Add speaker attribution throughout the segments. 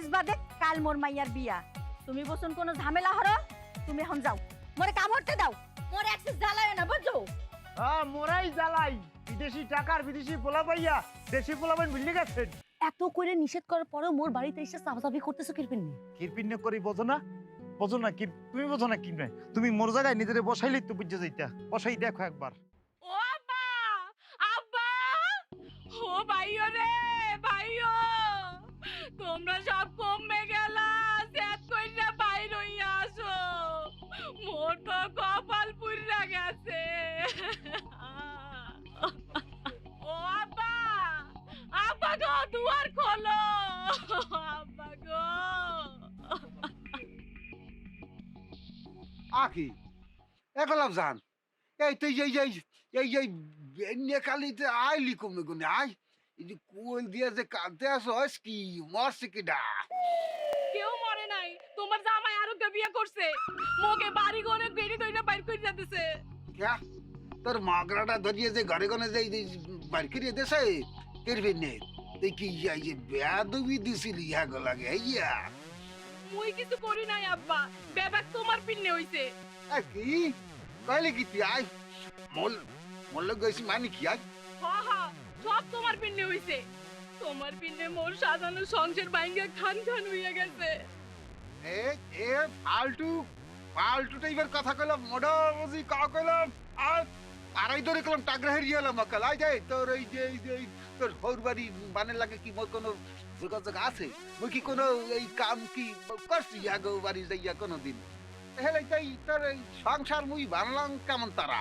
Speaker 1: আজ বাদে কাল মোর মাইয়ার বিয়া। তুমি বসুন কোনো ঝামেলা হরো তুমি এখন যাও। মোরে কাম হতে দাও মোরে একসিস জ্বালায় না বুঝছ
Speaker 2: হ্যাঁ মোরাই জ্বালাই। বিদেশি টাকার বিদেশি পোলা পাইয়া দেশি পোলা পাই মিলে গেছেন
Speaker 3: এত করে নিষেধ করার পরেও মোর বাড়িতে এসে সাফাসাফি করতেছো কিরপিন নি?
Speaker 2: কিরপিন্ন করি বোঝো না? বোঝো না কি তুমি বোঝো না কি নয় তুমি মোর জায়গায় নিজেরে বসাইলেই তো বুঝে যাইতা। বসাই দেখো একবার
Speaker 4: ও আব্বা! আব্বা! ও ভাইও রে ভাইও তোমরা
Speaker 5: আকি একলাম জান এই তুই এই এই এই এই বেন্যে কালিতে আইলি কমে গুনে আই এই যে কোল দিয়ে যে কাঁদতে আসস কি মরছে কি ডা
Speaker 4: কেউ মরে নাই তোমার জামাই আরও বিয়ে করছে মোকে বাড়ি গনে গেড়ি দইনা বাইর করে যেতেছে
Speaker 5: ক্যা তোর মাগরাটা ধরিয়ে যে ঘরে গনে যে বাড়ি করিয়ে দেশে করবি নে তুই কি এই যে বেয়াদবি দিছিলি ইয়া গো লাগে ইয়া
Speaker 4: মুই কিছু করি নাই আব্বা। বেবাক তোমার পিন্নে হইছে।
Speaker 5: কি? কইলে কি তুই? আই মল মল গেছি মানে কি? আই
Speaker 4: হ হ সব তোমার পিন্নে হইছে। তোমার পিন্নে মোর সাজানো সংসার ভাঙ্গা খান খান হইয়া গেছে।
Speaker 5: এ এ ফালতু ফালতু টাইপের কথা কইলাম মোডা বুঝি কা কইলাম আর আড়াই ধরে কইলাম টাগরা হেরিয়ে এলাম মকাল আই যাই তোর এই যে এই যে তোর হৌর বাড়ি বানের লাগে কি মোর কোনো যোগাযোগ আছে? মুই কি কোনো এই কাম কি করছি? আগো বাড়ি যাইয়া কোনো দিন হেলে তাই তোর এই সংসার মুই বানলাম কেমন তারা?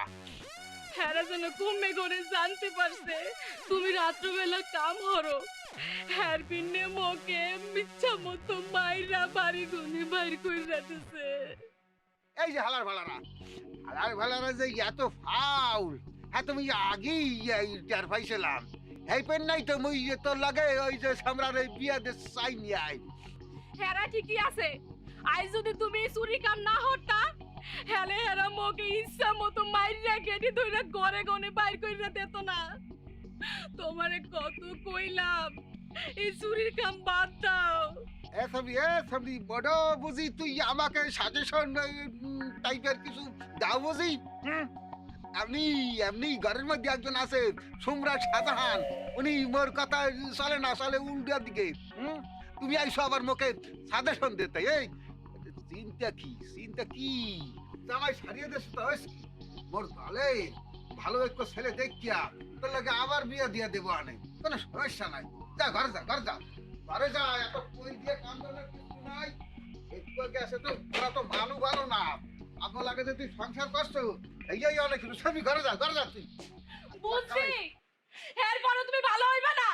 Speaker 4: হেরা যেন কমে করে জানতে পারছে তুমি রাত্রবেলা কাম হরো। হ্যার পিন্নে মোকে মিচ্ছা মতো মাইরা বাড়ি গুনে বাইর করে যেতেছে
Speaker 5: এই যে হালার ভালারা হালার ভালারা যে এত ফাউল হ্যাঁ তুমি আগেই টের পাইছিলাম। এই পেন নাই তো মুই তোর লাগে ওই যে সামরার এই বিয়া দে চাই আই
Speaker 4: হেরা ঠিকই আছে। আজ যদি তুমি চুরি কাম না হতা হেলে হেরা মোকে ইচ্ছা মতো মাইরা কেটে ধইরা ঘরে গনে বাইর কইরা দিত না। তোমারে কত কইলাম এই চুরির কাম বাদ দাও।
Speaker 5: এ সবই এ সবই বড় বুঝি তুই আমাকে সাজেশন টাইপের কিছু দাও বুঝি? হুম? এমনি এমনি ঘরের মধ্যে একজন আছে সম্রাট শাহজাহান। উনি মোর কথা চলে না, চলে উল্টার দিকে? তুমি আইসো আবার মুখে সাজেশন দিতে, এই। চিন্তা কি চিন্তা কি? জামাই সারিয়ে দেশ তো মোর দলে ভালো একটা ছেলে দেখিয়া তোর লাগে আবার বিয়ে দিয়ে দেবো আনে। কোনো সমস্যা নাই। যা, ঘরে যা ঘরে যা। ঘরে যা, এত কই দিয়ে কাম কিছু নাই। একটু আগে আসে তো, ওরা তো মানু ভালো না। আপনার লাগে যে তুই সংসার করছ এই এই অনেক সবই ঘরে যা ঘরে যা তুই।
Speaker 4: বুঝছি। এরপরে তুমি ভালো হইবে না।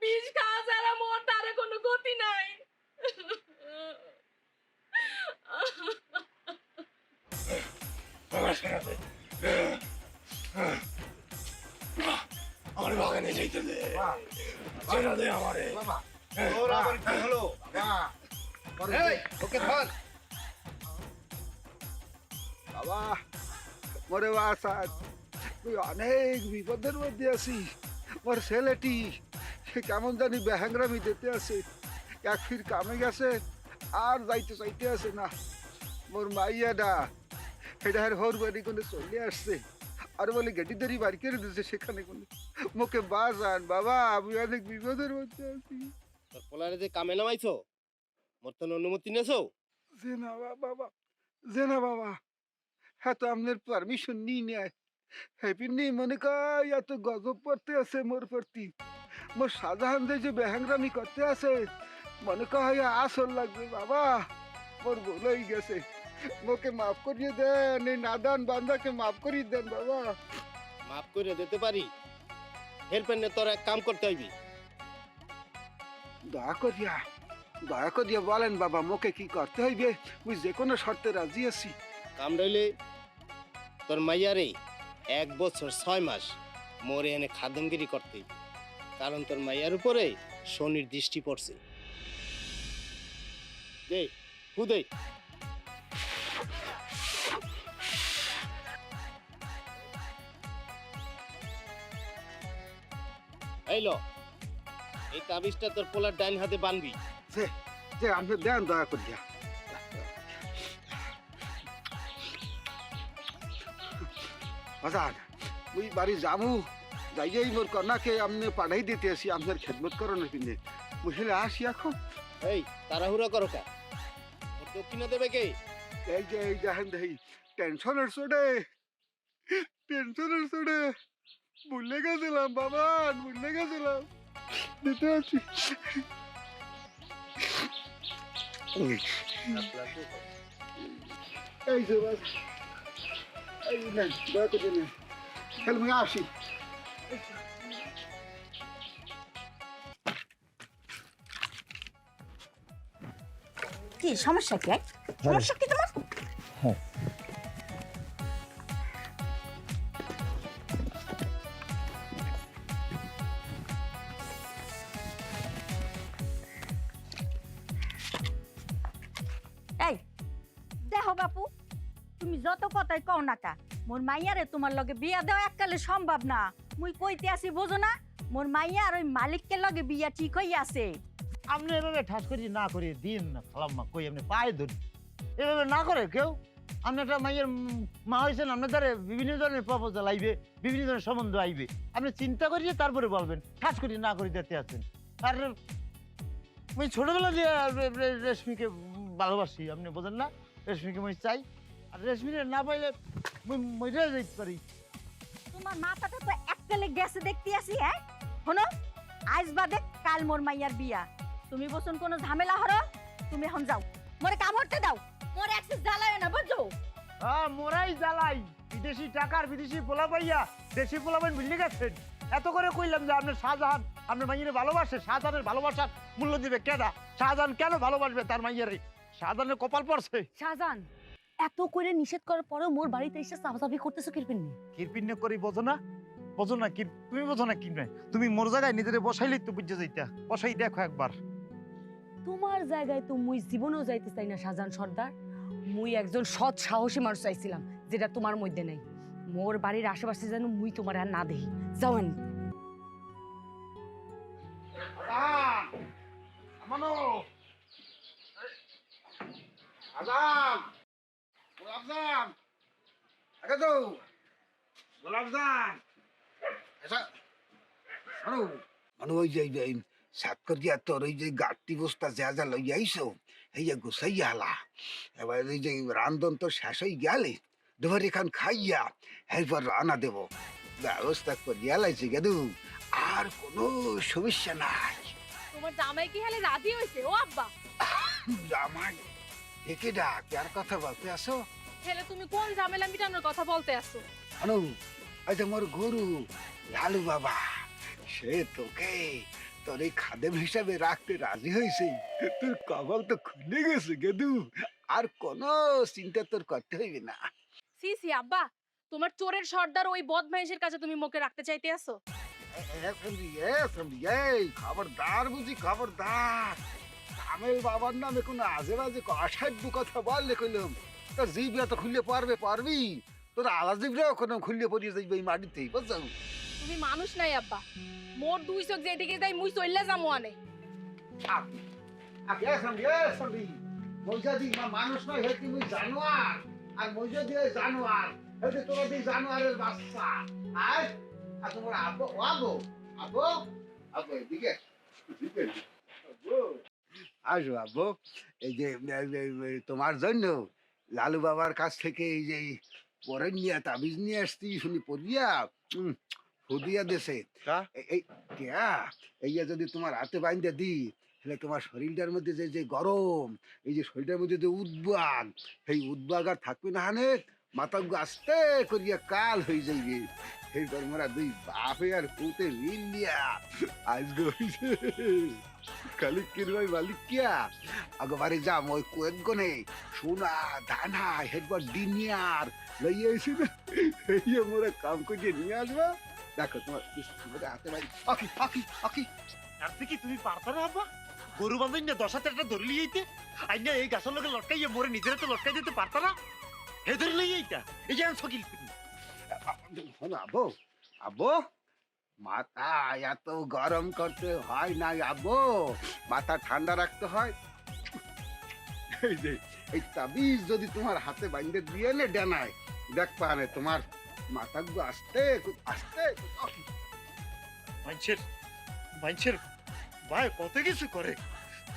Speaker 4: বিষ খাওয়া ছাড়া মোর তারে কোনো গতি নাই।
Speaker 6: আমার বাগানে যাইতে দে। ছেড়ে দে আমারে।
Speaker 5: বাবা ওর আবার কি হলো? বাবা এই ওকে ধর। বাবা মরে বাসা তুই অনেক বিপদের মধ্যে আছি। মোর ছেলেটি সে কেমন জানি বেহাংরামি দিতে আছে এক ফির কামে গেছে আর যাইতে চাইতে আছে না। মোর মাইয়াডা এটা আর হোর বাড়ি কোনো চলে আসছে। আর বলে গেটি ধরি বাড়ি করে দিচ্ছে সেখানে কোনো। মুখে বাজান বাবা আমি অনেক বিপদের মধ্যে আছি।
Speaker 6: পোলারে যে কামে নামাইছো? মোর অনুমতি নেছো
Speaker 5: যে না বাবা যে না বাবা হ্যাঁ তো আপনার পারমিশন নিই নেয়। হ্যাপি নেই মনে কয় এত গজব পড়তে আছে মোর প্রতি। মোর সাধারণ যে বেহাংরামি করতে আছে মনে কয় আসল লাগবে বাবা মোর বলেই গেছে। মোকে মাফ করিয়ে দেন এই নাদান বান্দাকে মাফ করিয়ে দেন বাবা।
Speaker 6: মাফ করে দিতে পারি? হেল্পের তোর এক কাম করতে হইবি।
Speaker 5: দয়া করিয়া। দয়া করিয়া বলেন, বাবা, মোকে কি করতে হইবে? মুই যে কোনো শর্তে রাজি আছি।
Speaker 6: কাম রইলে তোর মাইয়ারে এক বছর ছয় মাস মোরে এনে খাদমগিরি করতে কারণ তোর মাইয়ার উপরে শনির দৃষ্টি পড়ছে। দে হুদে এই এই তাবিজটা তোর পোলার ডাইন হাতে বানবি।
Speaker 5: যে আপনি দেন দয়া করিয়া বাজান মুই বাড়ি যামু যাইয়েই মোর কন্যাকে আপনি পাঠাই দিতে আসি আপনার খেদমত করো না কিন্তু বুঝলে আসি এখন।
Speaker 6: এই তাড়াহুড়া করো কা। দক্ষিণা দেবে কে?
Speaker 5: এই যে এই দেখেন দেখি টেনশনের চোটে টেনশনের চোটে। ভুলে গেছিলাম বাবা ভুলে গেছিলাম। দিতে আছি যে বাস এই নেন দয়া করে নেন তাহলে আমি আসি
Speaker 1: কি সমস্যা কি? সমস্যা কি তোমার? এই বাপু, তুমি যত কথাই কও না কা, মোর মাইয়ারে তোমার লগে বিয়া দেওয়া এককালে সম্ভব না। মুই কইতে আসি, বোঝো না, মোর মাইয়া আর ওই মালিককে লগে বিয়া ঠিক হই আছে।
Speaker 2: আপনি এভাবে ঠাস করি না করে দিন না, খালাম্মা, কই আপনি পায়ে ধরি। এভাবে না করে কেউ? আপনি একটা মাইয়ের মা হয়েছেন, আপনার দ্বারা বিভিন্ন ধরনের প্রপোজাল আইবে, বিভিন্ন ধরনের সম্বন্ধ আইবে। আপনি চিন্তা করিয়ে তারপরে বলবেন, ঠাস করি না করে দিতে আছেন আর আমি ছোটবেলা রে- রেশমিকে ভালোবাসি, আপনি বোঝেন না? রেশমিকে মই চাই? আর রেশমিকে না পাইলে মই মরে যাইতে পারি।
Speaker 1: তোমার মাথাটা তো এককালে গেছে দেখতে আসি হ্যাঁ? শোনো আজ বাদে কাল মোর মাইয়ার বিয়া। তুমি বসুন কোনো ঝামেলা হরো তুমি এখন যাও। মোরে কাম করতে দাও। মোর একসে জ্বালায় না বুঝছ?
Speaker 2: হ্যাঁ মোরাই জ্বালাই। বিদেশি টাকার বিদেশি পোলা পাইয়া দেশি পোলা পাইন বুঝলে গেছেন? এত করে কইলাম যে আপনার শাহজাহান আপনার মাইয়ের ভালোবাসে। শাহজাহানের ভালোবাসার মূল্য দিবে কেডা? শাহজাহান কেন ভালোবাসবে তার মাইয়ের? শাহজাহানের কপাল পড়ছে।
Speaker 3: শাহজাহান এত করে নিষেধ করার পরেও মোর বাড়িতে এসে সাফাসাফি করতেছো কিরপিন নি
Speaker 2: কিরপিন্ন করি বোঝো না? বোঝো না কি তুমি বোঝো না কি নাই তুমি মোর জায়গায় নিজেরে বসাইলেই তো বুঝে যাইতা। বসাই দেখো একবার।
Speaker 3: তোমার জায়গায় তো মুই জীবনেও যাইতে চাই না শাহজাহান সর্দার। মুই একজন সৎ সাহসী মানুষ চাইছিলাম যেটা তোমার মধ্যে নেই। মোর বাড়ির আশেপাশে যেন মুই তোমার আর না দেখি। যাওয়েন
Speaker 2: আমানো!
Speaker 5: আজাম গোলাপজাম আগে তো। গোলাপজাম আচ্ছা। মানু ওই যে এই সাত করিয়া তোর ওই যে গাঁটটি বস্তা যা যা লই আইসো এই যে গুছাই হালা এবার এই যে রান্ধন তো শেষ হয়ে গেলে। দুবার এখান খাইয়া এরপর রান্না দেব। ব্যবস্থা করিয়া লাইছি গেদু। আর কোনো সমস্যা নাই।
Speaker 4: তোমার জামাই কি হালে রাজি হইছে ও আব্বা।
Speaker 5: জামাই একে ডাক কার কথা বলতে আসো।
Speaker 4: হেলে তুমি কোন ঝামেলা মিটানোর কথা বলতে আসছো
Speaker 5: আনো এই যে মোর গুরু লালু বাবা সে তোকে তোর এই খাদেম হিসাবে রাখতে রাজি হয়েছে। তোর কবল তো খুলে গেছে গেদু। আর কোনো চিন্তা তোর করতে হইবে না।
Speaker 4: সি সি আব্বা তোমার চোরের সর্দার ওই বদমাইশের কাছে তুমি মুখে রাখতে চাইতে আসো।
Speaker 5: খবরদার বুঝি খবরদার। কামের বাবার নামে কোনো আজে বাজে অসাধ্য কথা বললে কইলাম তোর জিভ তো খুললে পারবে পারবি? তোর আলাদা জিভরাও কোনো খুললে পড়িয়ে যাইবে এই মাটিতেই বুঝছ?
Speaker 4: তুমি মানুষ নাই আব্বা। মোর দুই চোখ যেদিকে যাই মুই চললে যামো আনে।
Speaker 5: মানুষ নয় হেতি মুই জানোয়ার। আর মইজাদি ওই জানোয়ার হেতি তোরা দি জানোয়ারের বাচ্চা। আর আর তোমার আব্বু আব্বু এদিকে আসো আব্বু। এই যে তোমার জন্য লালু বাবার কাছ থেকে এই যে পরে নিয়ে তাবিজ নিয়ে আসতি শুনি পড়িয়া উম, হুদিয়া দেশে? এই- এই কেয়া? এই যে যদি তোমার হাতে বাইন্দে দি তাহলে তোমার শরীরটার মধ্যে যে যে গরম এই যে শরীরটার মধ্যে যে উদ্বাগ সেই উদ্বাগ আর থাকবে না হানে মাথা আস্তে করিয়া কাল হয়ে যাইবে। সেই মোরা দুই বাপে আর পুতে মিলিয়া আজকে হইছে কয়েক গনে। সোনা দানা হেডবার ডিনিয়ার। লইয়া না এই মোরা কাম করিয়ে নিয়ে আসবা। দেখো তোমার তোমাদের হাতে ভাই
Speaker 2: আর কি তুমি পারতা না আব্বা? গরু বান্ধব না দশ হাজার ধরে লিয়েইতে আইনা এই গাছের লোকে লটকাইয়ে মোরে নিজেরা তো লটকাই দিতে পারতা না। হে ধরে লই এইটা এই যে আমি
Speaker 5: শোনো আব্বু। আব্বু? মাথা এত গরম করতে হয় না আব্বু। মাথা ঠান্ডা রাখতে হয়। এই তাবিজ যদি তোমার হাতে বাইন্দে দিয়ে নে দেখ পানে তোমার মাথা আস্তে আস্তে
Speaker 2: ভাই কত কিছু করে?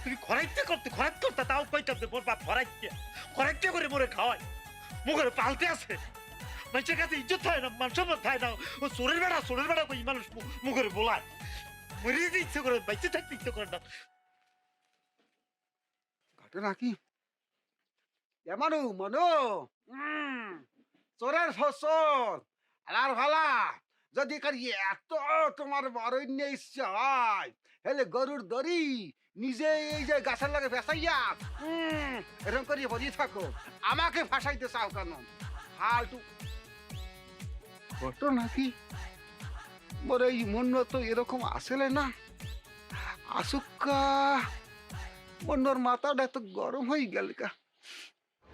Speaker 2: তুমি খরাইতে করতে খরাইতে করতে তাও কইতাম বাপ খরাইতে খরাইতে করে মোরে খাওয়াই মুখের পালতে আছে। মানুষের কাছে ইজ্জত থাকে না না ও চোরের বেড়া চোরের বেড়া মানুষ মুখের ইচ্ছে করে বাইচে থাকতে ইচ্ছে করে না
Speaker 5: ঘটনা কি মনু চোরের ফসল ভালা যদি কার এত তোমার বরণ্য ইচ্ছা হয় হেলে গরুর দড়ি নিজে এই যে গাছের লাগে ফেসাইয়া এরকম করিয়ে বসে থাকো আমাকে ফাঁসাইতে চাও কেন ফালতু ঘটনা কি? বলে মন্য তো এরকম আসলে না। আসুক মন্যর মাথাটা এত গরম হয়ে গেল কা